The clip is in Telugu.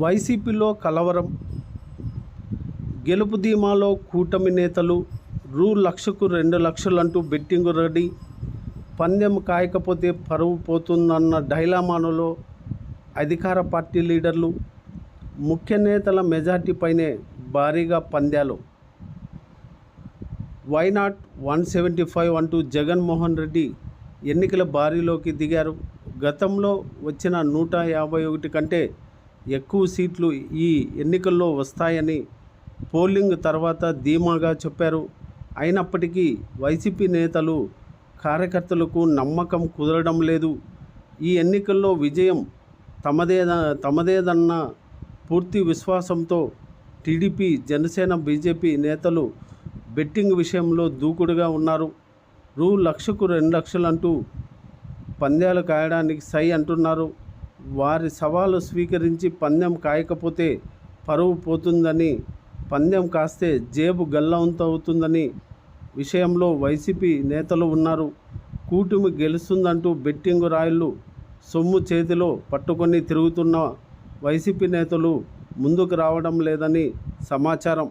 వైసీపీలో కలవరం గెలుపు ధీమాలో కూటమి నేతలు రూ. లక్షకు రెండు లక్షలంటూ బెట్టింగు రెడీ పందెం కాయకపోతే పరువు పోతుందన్న డైలామానులో అధికార పార్టీ లీడర్లు ముఖ్య నేతల మెజార్టీపైనే భారీగా పందాలు. వైనాట్ వన్ సెవెంటీ ఫైవ్ అంటూ జగన్మోహన్ రెడ్డి ఎన్నికల బారిలోకి దిగారు. గతంలో వచ్చిన నూట యాభై ఒకటి కంటే ఎక్కువ సీట్లు ఈ ఎన్నికల్లో వస్తాయని పోలింగ్ తర్వాత ధీమాగా చెప్పారు. అయినప్పటికీ వైసీపీ నేతలు కార్యకర్తలకు నమ్మకం కుదరడం లేదు. ఈ ఎన్నికల్లో విజయం తమదే తమదేదన్న పూర్తి విశ్వాసంతో టీడీపీ జనసేన బీజేపీ నేతలు బెట్టింగ్ విషయంలో దూకుడుగా ఉన్నారు. రూ. లక్షకు రెండు లక్షలంటూ పంద్యాలు కాయడానికి సై అంటున్నారు. వారి సవాలు స్వీకరించి పందెం కాయకపోతే పరువు పోతుందని పందెం కాస్తే జేబు గల్లంతవుతుందని విషయంలో వైసీపీ నేతలు ఉన్నారు. కూటమి గెలుస్తుందంటూ బెట్టింగ్ రాయిళ్ళు సొమ్ము చేతిలో పట్టుకొని తిరుగుతున్న వైసీపీ నేతలు ముందుకు రావడం లేదని సమాచారం.